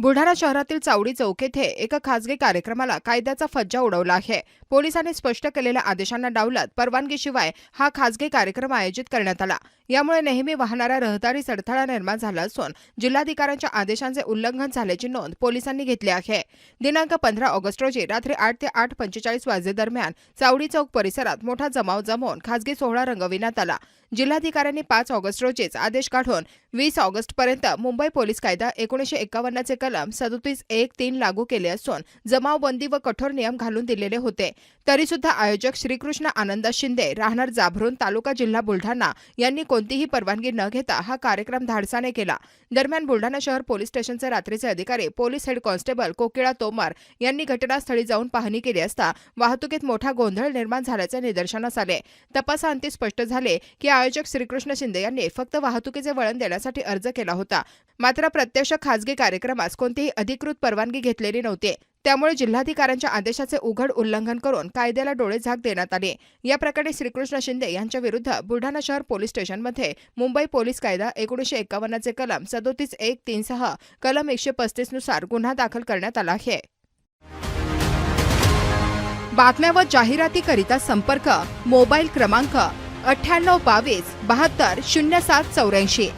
बुलढाणा शहरातील चावडी चौक येथे एका खासगी कार्यक्रमाला कायद्याचा फज्जा उडवला आहे. पोलिसांनी स्पष्ट केलेल्या आदेशांना डावलत परवानगीशिवाय हा खासगी कार्यक्रम आयोजित करण्यात आला. यामुळे नेहमी वाहणाऱ्या रहदारी अडथळा निर्माण झाला असून जिल्हाधिकाऱ्यांच्या आदेशांचे उल्लंघन झाल्याची नोंद पोलिसांनी घेतली आहे. दिनांक पंधरा ऑगस्ट रोजी रात्री आठ ते आठ पंचेचाळीस वाजेदरम्यान चावडी चौक परिसरात मोठा जमाव जमवून खासगी सोहळा रंगविण्यात आला. जिल्हाधिकाऱ्यांनी पाच ऑगस्ट रोजीच आदेश काढून वीस ऑगस्टपर्यंत मुंबई पोलीस कायदा एकोणीशे एकावन्नचे कलम सदोतीस एक तीन लागू केले असून जमावबंदी व कठोर नियम घालून दिलेले होते. तरीसुद्धा आयोजक श्रीकृष्ण आनंद शिंदे राहणार जाभरून तालुका जिल्हा बुलढाणा यांनी कोणतीही परवानगी न घेता हा कार्यक्रम धाडसाने केला. दरम्यान बुलढाणा शहर पोलीस स्टेशनचे रात्रीचे अधिकारी police head constable Kokila Tomar यांनी घटनास्थळी जाऊन पाहणी केली असता वाहतुकीत मोठा गोंधळ निर्माण झाल्याचे निदर्शनास आले. तपासाअंती स्पष्ट झाले की आयोजक श्रीकृष्ण शिंदे यांनी फक्त वाहतुकीचे वळण देण्यासाठी अर्ज केला होता. मात्र प्रत्यक्ष खासगी कार्यक्रमास कोणतीही अधिकृत परवानगी घेतलेली नव्हती. त्यामुळे जिल्हाधिकाऱ्यांच्या आदेशाचे उघड उल्लंघन करून कायद्याला डोळे झाक देण्यात आले. या प्रकरणी श्रीकृष्ण शिंदे यांच्या विरुद्ध बुलढाणा शहर पोलीस स्टेशनमध्ये मुंबई पोलीस कायदा एकोणीशे एकावन्नचे कलम सदोतीस एक तीन सह कलम एकशे पस्तीसनुसार गुन्हा दाखल करण्यात आला आहे. बातम्या व जाहिरातीकरिता संपर्क मोबाईल क्रमांक अठ्ठ्याण्णव बावीस बहात्तर शून्य सात चौऱ्याऐंशी.